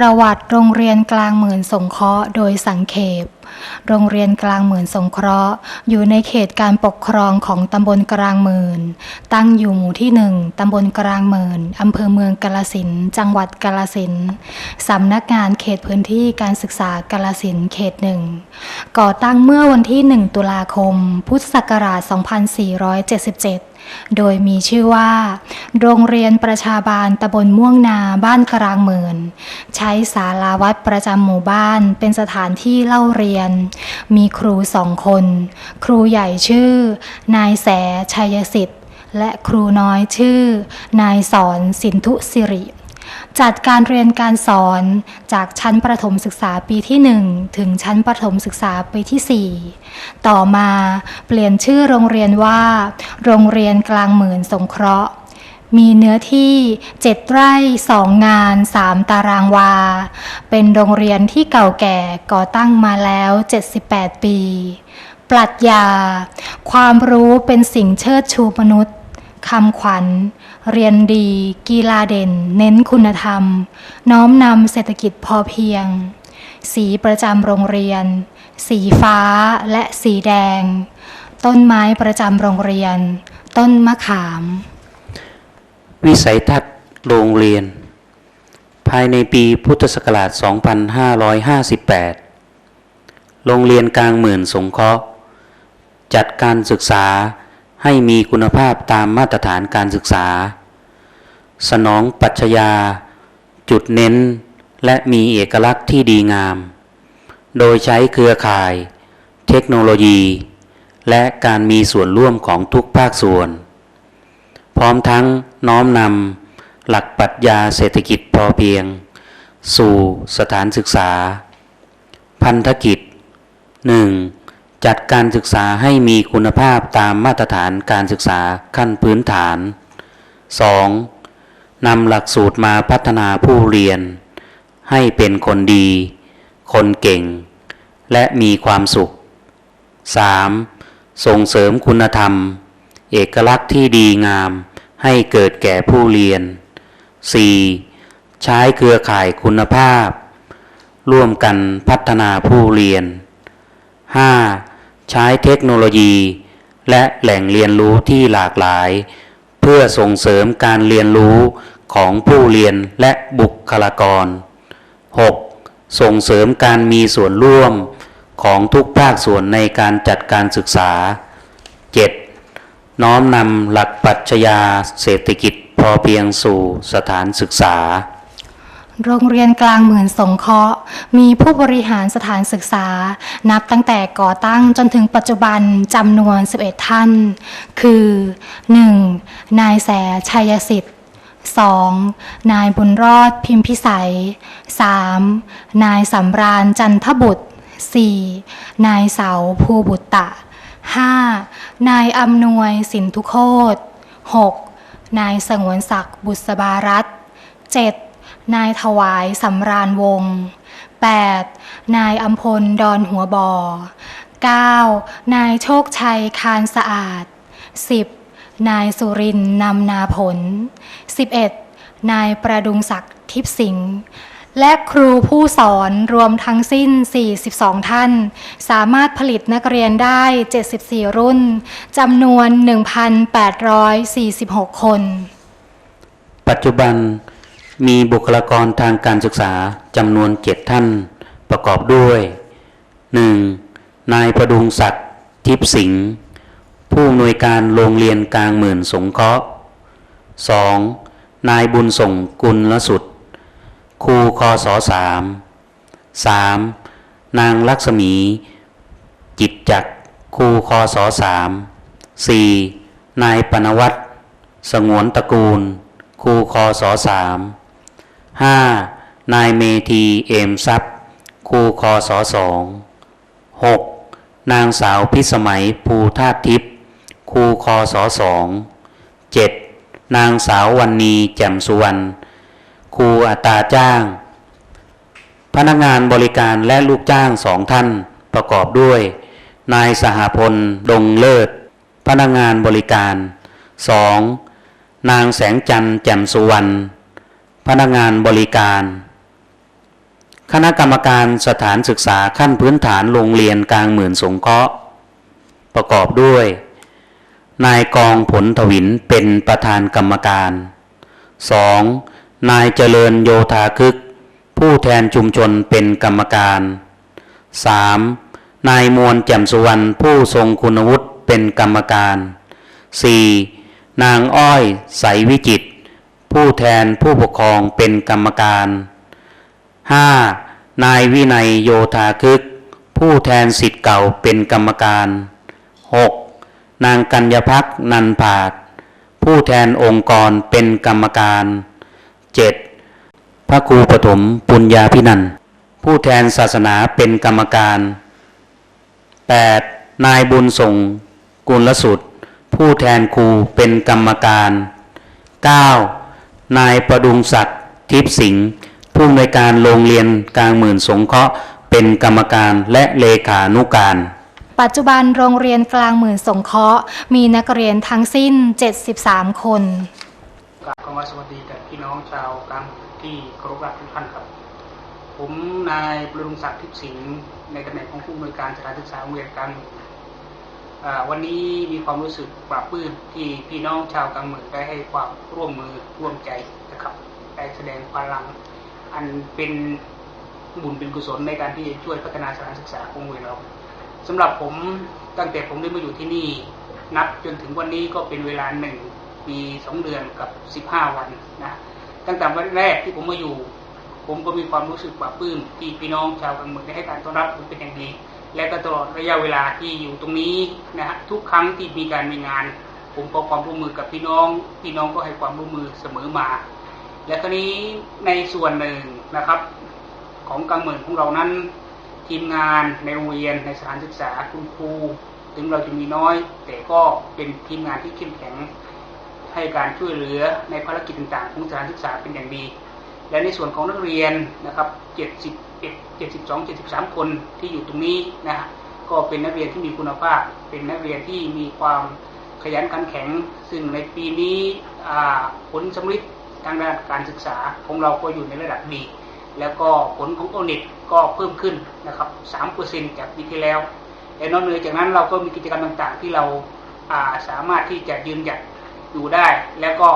ประวัติโรงเรียนกลางหมื่นสงเคราะห์โดยสังเขป โรงเรียนกลางหมื่นสงเคราะห์ อยู่ในเขตการปกครองของตำบลกลางหมื่น ตั้งอยู่หมู่ที่หนึ่งตำบลกลางหมื่นอำเภอเมืองกาลสินจังหวัดกาลสินสำนักงานเขตพื้นที่การศึกษากาลสินเขตหนึ่ง ก่อตั้งเมื่อวันที่ 1 ตุลาคม พุทธศักราช 2477 โดยมีชื่อว่า โรงเรียนประชาบาลตำบลม่วงนาบ้านกลางหมื่นใช้ศาลาวัดประจำหมู่บ้านเป็นสถานที่เล่าเรียน มีครูสองคน ครูใหญ่ชื่อ นายแสชัยสิทธิ์ และครูน้อยชื่อ นายสอนสินทุสิริ จัดการเรียนการสอนจากชั้นประถมศึกษาปีที่ 1 ถึงชั้นประถมศึกษาปีที่ 4 ต่อมาเปลี่ยนชื่อโรงเรียนว่า โรงเรียนกลางหมื่นสงเคราะห์ มีเนื้อที่ 7 ไร่ 2 งาน 3 ตารางวา เป็นโรงเรียนที่เก่าแก่ก่อตั้งมาแล้ว 78 ปี ปรัชญา ความรู้เป็นสิ่งเชิดชูมนุษย์คำขวัญ เรียนดี กีฬาเด่น เน้นคุณธรรม น้อมนำเศรษฐกิจพอเพียง สีประจำโรงเรียน สีฟ้าและสีแดง ต้นไม้ประจำโรงเรียน ต้นมะขาม วิสัยทัศน์โรงเรียน ภายในปีพุทธศักราช 2558 โรงเรียนกลางหมื่นสงเคราะห์ จัดการศึกษา ให้มีคุณภาพตามมาตรฐานการศึกษา สนองปรัชญาจุดเน้น และมีเอกลักษณ์ที่ดีงาม โดยใช้เครือข่าย เทคโนโลยี และการมีส่วนร่วมของทุกภาคส่วน พร้อมทั้งน้อมนำหลักปรัชญาเศรษฐกิจพอเพียง สู่สถานศึกษา พันธกิจ 1. จัดการศึกษาให้มีคุณภาพตามมาตรฐานการศึกษาขั้นพื้นฐาน 2. นำหลักสูตรมาพัฒนาผู้เรียน ให้เป็นคนดี คนเก่ง และมีความสุข 3. ส่งเสริมคุณธรรม เอกลักษณ์ที่ดีงามให้เกิดแก่ผู้เรียน 4. ใช้เครือข่ายคุณภาพ ร่วมกันพัฒนาผู้เรียน 5. ใช้เทคโนโลยี และแหล่งเรียนรู้ที่หลากหลาย เพื่อส่งเสริมการเรียนรู้ของผู้เรียนและบุคลากร 6. ส่งเสริมการมีส่วนร่วมของทุกภาคส่วนในการจัดการศึกษา 7. น้อมนำหลักปรัชญาเศรษฐกิจพอเพียงสู่สถานศึกษา โรงเรียนกลางหมื่นสงเคราะห์ มีผู้บริหารสถานศึกษา นับตั้งแต่ก่อตั้งจนถึงปัจจุบันจำนวน 11 ท่าน คือ 1. นายแสชัยสิทธิ์ 2. นายบุญรอดพิมพิสัย 3. นายสำราญจันทบุตร 4. นายเสาภูบุตตะ 5. นายอำนวยสินทุโคต 6. นายสงวนศักดิ์บุษบารัตน์ 7. นายถวายสำราญวงศ์ 8. นายอัมพลดอนหัวบอ่อ 9. นายโชคชัยคานสะอาด 10. นายสุรินนำนาผล 11. นายประดุงศักดิ์ทิพสิงห์และครูผู้สอนรวมทั้งสิ้น 42 ท่าน สามารถผลิตนักเรียนได้ 74 รุ่น จำนวน 1,846 คน ปัจจุบัน มีบุคลากรทางการศึกษาจำนวนเจ็ดท่านประกอบด้วย 1. นายประดุงศักดิ์ทิพสิงห์ผู้อำนวยการโรงเรียนกลางหมื่นสงเคราะห์ 2. นายบุญส่งกุลละสุด ครูคอสอสาม 3. นางลักษมี จิตจักครูคอสอสาม 4. นายปนวัตรสงวนตระกูล ครูคอสอสาม 5. นายเมธีเอมทรัพย์ครูคอสอสอง 6. นางสาวพิสมัยภูธาทิพย์ครูคอสอสอง 7. นางสาววันนีแจ่มสุวรรณครูอัตราจ้าง พนักงานบริการและลูกจ้างสองท่านประกอบด้วย นายสหพลดงเลิศ พนักงานบริการ 2. นางแสงจันทร์แจ่มสุวรรณ พนักงานบริการ คณะกรรมการสถานศึกษาขั้นพื้นฐานโรงเรียนกลางหมื่นสงเคราะห์ ประกอบด้วย นายกองผลถวินเป็นประธานกรรมการ 2. นายเจริญโยธาคึก ผู้แทนชุมชนเป็นกรรมการ 3. นายมวลแจ่มสุวรรณผู้ทรงคุณวุฒิเป็นกรรมการ 4. นางอ้อยใสวิจิตร ผู้แทนผู้ปกครองเป็นกรรมการ 5. นายวินัยโยธาคึก ผู้แทนสิทธิ์เก่าเป็นกรรมการ 6. นางกัญญพักนันผาด ผู้แทนองค์กรเป็นกรรมการ 7. พระครูปฐมปุญญาพินันผู้แทนศาสนาเป็นกรรมการ 8. นายบุญส่งกุลสุดผู้แทนครูเป็นกรรมการ 9. นายประดุงศักดิ์ทิพย์สิงห์ผู้อำนวยการโรงเรียนกลางหมื่นสงเคราะห์เป็นกรรมการและเลขานุการ ปัจจุบันโรงเรียนกลางหมื่นสงเคราะห์มีนักเรียนทั้งสิ้น 73 คนกราบคำว่าสวัสดีกับพี่น้องชาวกลางที่เคารพรักทุกท่านครับ ผมนายปรุงศักดิ์ทิพย์สิงห์ในตำแหน่งของผู้อำนวยการสถานศึกษาโรงเรียนกลางอ่า วันนี้มีความรู้สึกปลาบปื้มที่พี่น้องชาวกลางเมืองได้ให้ความร่วมมือร่วมใจนะครับได้แสดงพลังอันเป็นบุญเป็นกุศลในการที่จะช่วยพัฒนาสถานศึกษาของเรียนเราสำหรับผมตั้งแต่ผมได้มาอยู่ที่นี่ นับจนถึงวันนี้ก็เป็นเวลาหนึ่งปีสองเดือนกับสิบห้าวันนะตั้งแต่วันแรกที่ผมมาอยู่ ผมก็มีความรู้สึกปลาบปื้มที่พี่น้องชาวกลางเมืองได้ให้การต้อนรับผมเป็นอย่างดี และก็ตลอดระยะเวลาที่อยู่ตรงนี้นะฮะทุกครั้งที่มีการมีงาน ผมขอความร่วมมือกับพี่น้อง พี่น้องก็ให้ความร่วมมือเสมอมา และครานี้ในส่วนหนึ่งนะครับ ของกลางเมืองของเรานั้น ทีมงานในโรงเรียนในสถานศึกษาคุณครูถึงเราจะมีน้อย แต่ก็เป็นทีมงานที่เข้มแข็งให้การช่วยเหลือในภารกิจต่างๆ ของสถานศึกษาเป็นอย่างดี และในส่วนของนักเรียนนะครับ 71 72 73 คนที่อยู่ตรงนี้นะฮะก็เป็นนักเรียนที่มีคุณภาพ เป็นนักเรียนที่มีความขยันขันแข็ง ซึ่งในปีนี้ผลสำลิดทางด้านการศึกษาของเราก็อยู่ในระดับดี แล้วก็ผลของโอเน็ตก็เพิ่มขึ้นนะครับ 3%จากปีที่แล้วและนอกเหนือจากนั้นเราก็มีกิจกรรมต่างๆ ที่เราาสามารถที่จะยืนหยัดอยู่ได้ แล้วก็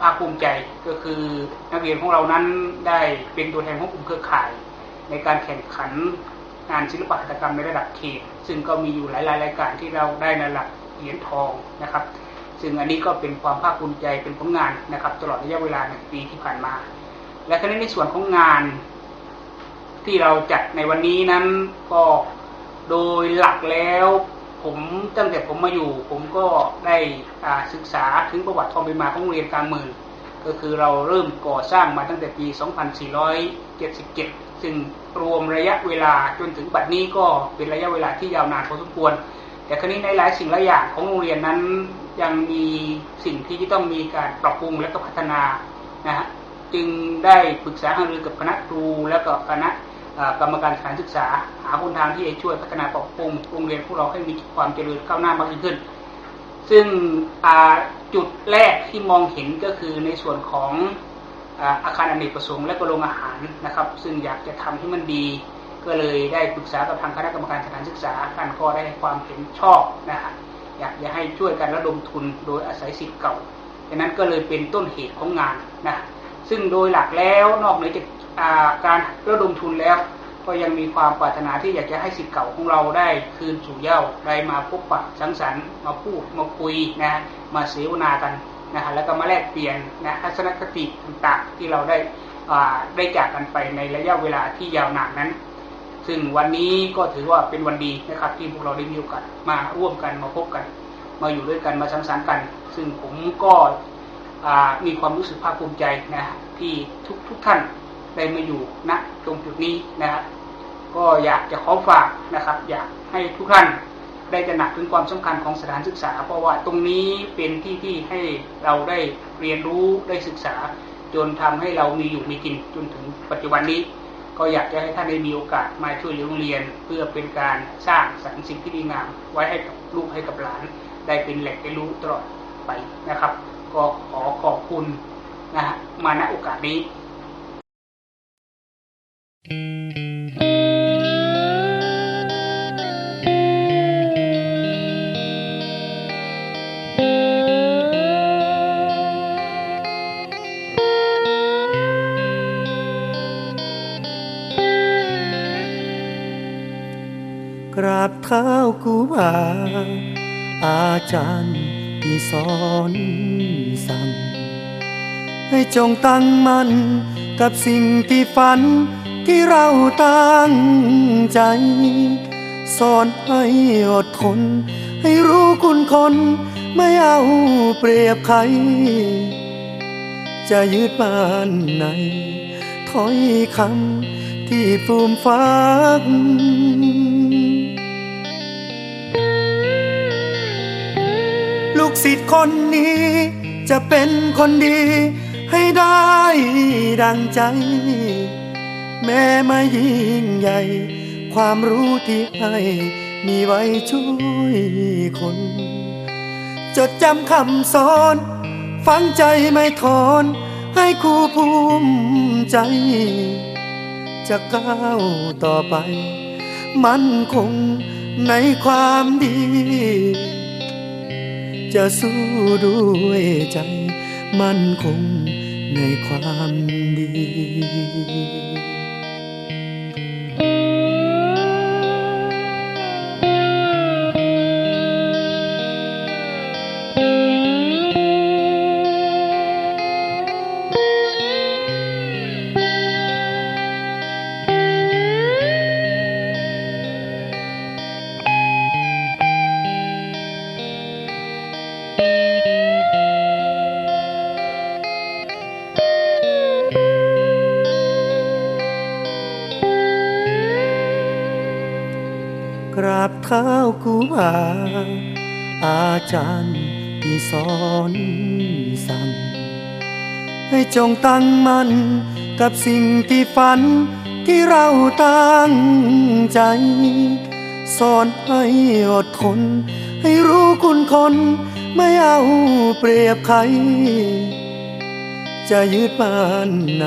ภาคภูมิใจก็คือนักเรียนของเรานั้นได้เป็นตัวแทนของกลุ่มเครือข่าย ในการแข่งขันงานศิลปหัตถกรรมในระดับเขตซึ่งก็มีอยู่หลายๆรายการที่เราได้ในระดับเหรียญทองนะครับ ซึ่งอันนี้ก็เป็นความภาคภูมิใจเป็นผลงานนะครับ ตลอดระยะเวลาหนึ่งปีที่ผ่านมา และคราวนี้ในส่วนของงานที่เราจัดในวันนี้นั้นก็โดยหลักแล้วผมตั้งแต่ผมมาอยู่ ผมก็ได้ศึกษาถึงประวัติความเป็นมาของโรงเรียนกลางเมืองก็คือเราเริ่มก่อสร้างมาตั้งแต่ปี 2477 ซึ่งรวมระยะเวลาจนถึงบัดนี้ก็เป็นระยะเวลาที่ยาวนานพอสมควร แต่คราวนี้ในหลายสิ่งหลายอย่างของโรงเรียนนั้นยังมีสิ่งที่จะต้องมีการปรับปรุงและก็พัฒนานะฮะจึงได้ปรึกษาหารือกับคณะครูและก็คณะกรรมการสถานศึกษา หาหนทางที่จะช่วยพัฒนาปรับปรุงโรงเรียนพวกเราให้มีความเจริญก้าวหน้ามากยิ่งขึ้น ซึ่งจุดแรกที่มองเห็นก็คือในส่วนของ อาคารอเนกประสงค์และก็โรงอาหารนะครับ ซึ่งอยากจะทำให้มันดี ก็เลยได้ปรึกษากับทางคณะกรรมการสถานศึกษากันก็ได้ให้ความเห็นชอบนะฮะอยากจะให้ช่วยกันระดมทุนโดยอาศัยสิทธิ์เก่าดังนั้นก็เลยเป็นต้นเหตุของงานนะซึ่งโดยหลักแล้วนอกเหนือจากการระดมทุนแล้ว ก็ยังมีความปรารถนาที่อยากจะให้สิทธิ์เก่าของเราได้คืนสู่เย้าได้มาพบปะสังสรรค์มาพูดมาคุยนะฮะมาเสวนากัน นะฮะแล้วก็มาแลกเปลี่ยนนะทัศนคติต่างๆ ที่เราได้อ่าได้จากกันไปในระยะเวลาที่ยาวนานนั้น ซึ่งวันนี้ก็ถือว่าเป็นวันดีนะครับที่พวกเราได้มีโอกาสมาร่วมกันมาพบกัน มาอยู่ด้วยกันมาสังสรรค์กัน ซึ่งผมก็อ่ามีความรู้สึกภาคภูมิใจนะที่ทุกทุกท่านได้มาอยู่ณตรงจุดนี้นะฮะก็อยากจะขอฝากนะครับ อยากให้ทุกท่าน ได้ตระหนักถึงความสำคัญของสถานศึกษา เพราะว่าตรงนี้เป็นที่ที่ให้เราได้เรียนรู้ได้ศึกษา จนทำให้เรามีอยู่มีกินจนถึงปัจจุบันนี้ ก็อยากจะให้ท่านได้มีโอกาสมาช่วยเหลือโรงเรียน เพื่อเป็นการสร้างสรรค์สิ่งที่ดีงาม ไว้ให้กับลูกให้กับหลาน ได้เป็นแหล่งเรียนรู้ตลอดไปนะครับ ก็ขอขอบคุณนะฮะมาณโอกาสนี้กร บเท้ากูบาอาจารย์ที่สอนสั่ง ให้จงตั้งมั่นกับสิ่งที่ฝันที่เราตั้งใจสอนให้อดทน ให้รู้คุณคนไม่เอาเปรียบใคร จะยึดบ้านในถ้อยคำที่ฟูมฟัก ลูกศิษย์คนนี้ จะเป็นคนดีให้ได้ดังใจ แม้ไม่ยิ่งใหญ่ ความรู้ที่ให้มีไว้ช่วยคน จดจำคำสอน ฟังใจไม่ถอนให้ครูภูมิใจ จะก้าวต่อไป มันคงในความดี จะสู้ด้วยใจมั่นคงในความดี จารย์ที่สอนสั่ง ให้จงตั้งมั่นกับสิ่งที่ฝันที่เราตั้งใจ สอนให้อดทนให้รู้คุณคนไม่เอาเปรียบใคร จะยึดบ้านใน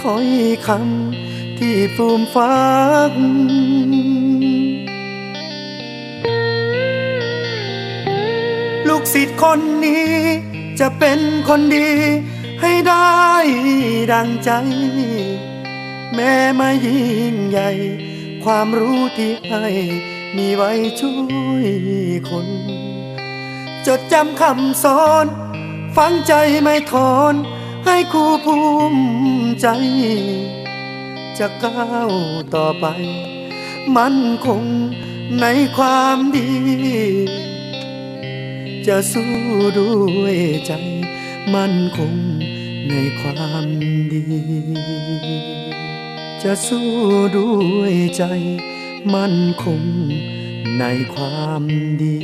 ถ้อยคำที่ฟูมฟัก กศิษย์คนนี้ จะเป็นคนดีให้ได้ดังใจ แม้ไม่ยิ่งใหญ่ ความรู้ที่ให้มีไว้ช่วยคน จดจำคำสอน ฟังใจไม่ถอนให้ครูภูมิใจ จะก้าวต่อไป มันคงในความดี จะสู้ด้วยใจมั่นคงในความดี จะสู้ด้วยใจมั่นคงในความดี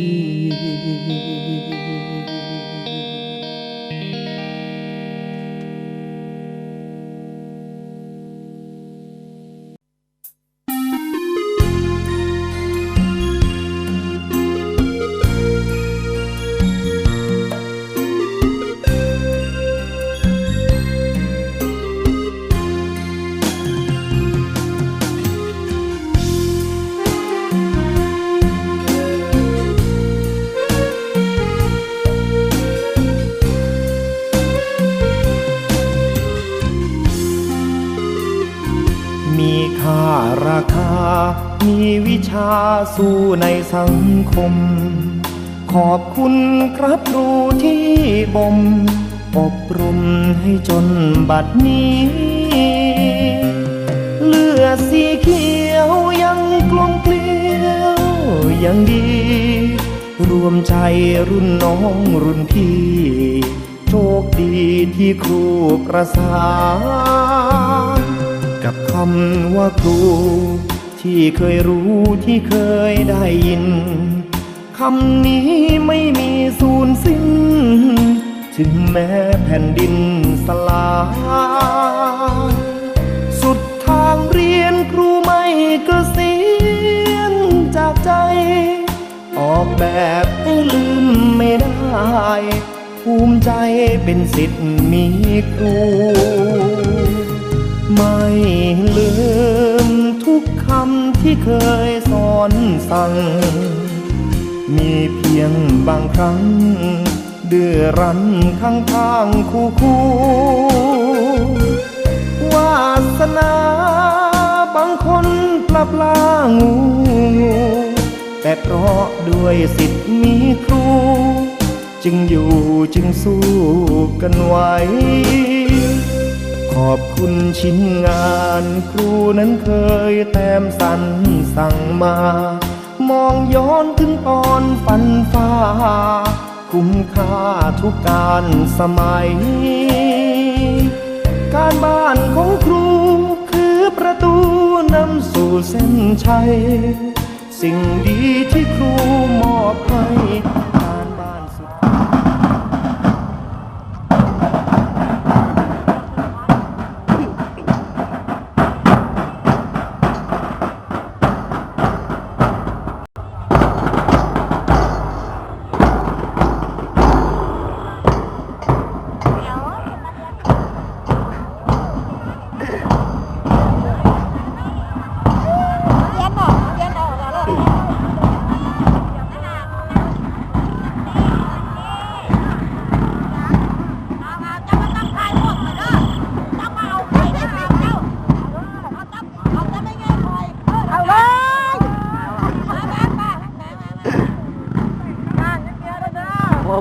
มีวิชาสู้ในสังคม ขอบคุณครับครูที่บ่มอบรมให้จนบัดนี้ เลือดสีเขียวยังกลมเกลียวยังดี รวมใจรุ่นน้องรุ่นพี่ โชคดีที่ครูประสานกับคำว่าครู ที่เคยรู้ที่เคยได้ยินคำนี้ไม่มีสูญสิ้น ถึงแม้แผ่นดินสลายสุดทางเรียนครูไม่กระเสียงจากใจ ออกแบบให้ลืมไม่ได้ ภูมิใจเป็นสิทธิ์มีครู ไม่ลืม คำที่เคยสอนสั่ง มีเพียงบางครั้งเดื้อรั้นข้างทางคู่คู่วาสนาบางคนปลับลางูแต่เพราะด้วยสิทธิ์มีครู จึงอยู่จึงสู้กันไว้ ขอบคุณชิ้นงานครูนั้นเคยแต้มสันสั่งมา มองย้อนถึงตอนฟันฝ่าคุ้มค่าทุกการสมัย การบ้านของครูคือประตูนำสู่เส้นชัย สิ่งดีที่ครูมอบให้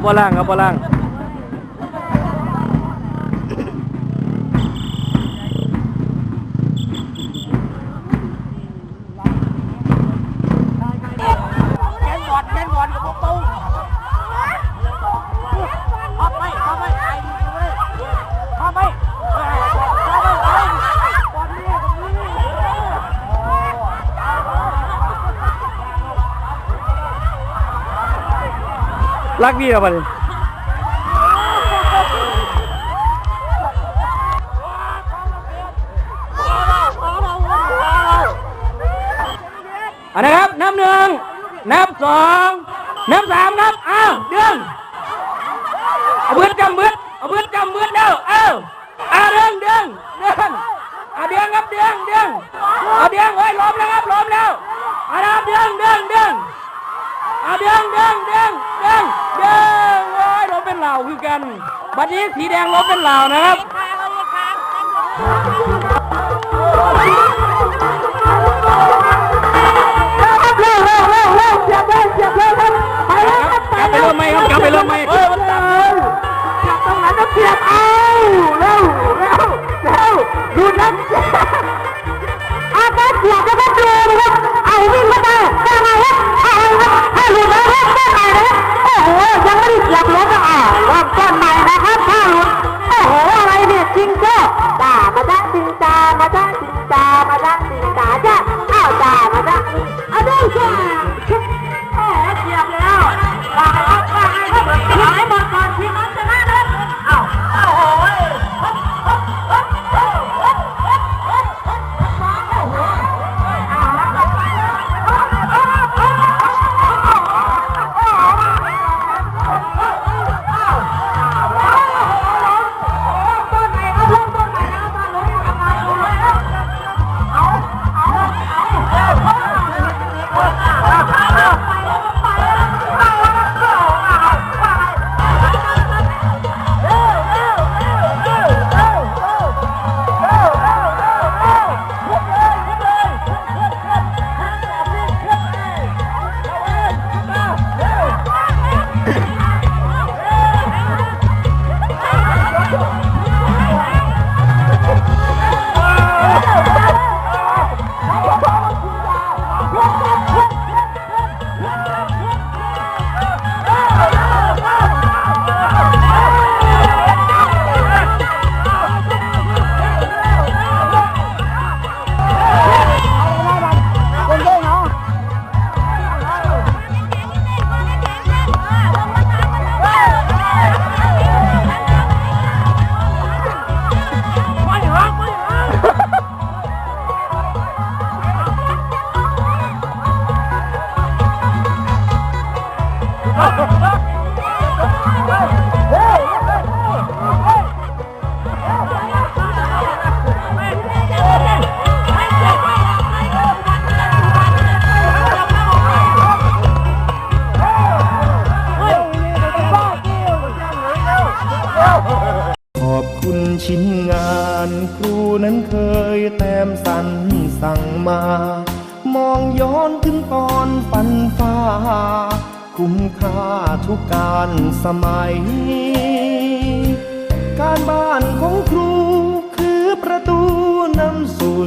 บ่ล่างครับบ่ล่าง รักบี้ล้บัดอันนะครับ นับหนึ่งนับสอง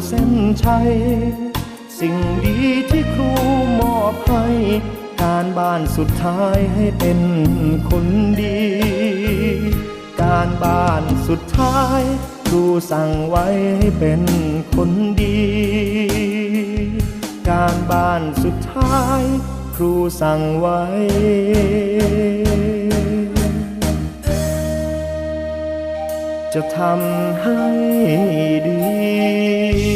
เส้นชัย สิ่งดีที่ครูมอบให้การบ้านสุดท้ายให้เป็นคนดี การบ้านสุดท้ายครูสั่งไว้ให้เป็นคนดี การบ้านสุดท้ายครูสั่งไว้จะทำให้ดี